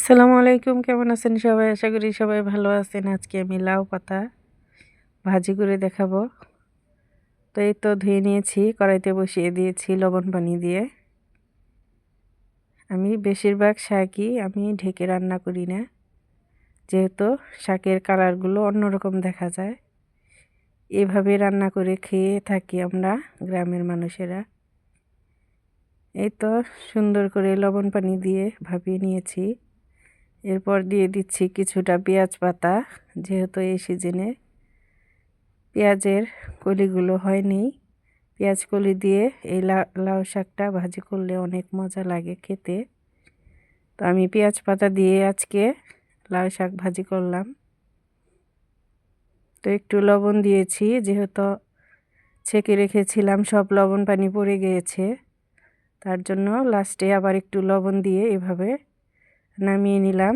আসসালামু আলাইকুম, কেমন আছেন সবাই? আশা করি সবাই ভালো আছেন। আজকে আমি লাউ পাতা ভাজি করে দেখাবো। তো এই তো ধুয়ে নিয়েছি, কড়াইতে বসিয়ে দিয়েছি লবণ পানি দিয়ে। আমি বেশিরভাগ শাকই আমি ঢেকে রান্না করি না, যেহেতু শাকের কালারগুলো অন্যরকম দেখা যায়। এভাবে রান্না করে খেয়ে থাকি আমরা গ্রামের মানুষেরা। এই তো সুন্দর করে লবণ পানি দিয়ে ভাবিয়ে নিয়েছি। এরপর দিয়ে দিচ্ছি কিছুটা পেঁয়াজ পাতা, যেহেতু এই সিজনে পেঁয়াজের কলিগুলো হয়নি। পেঁয়াজ কলি দিয়ে এই লাউ শাকটা ভাজি করলে অনেক মজা লাগে খেতে। তো আমি পেঁয়াজ পাতা দিয়ে আজকে লাউ শাক ভাজি করলাম। তো একটু লবণ দিয়েছি, যেহেতু ছেঁকে রেখেছিলাম, সব লবণ পানি পড়ে গিয়েছে। তার জন্য লাস্টে আবার একটু লবণ দিয়ে এভাবে নামিয়ে নিলাম।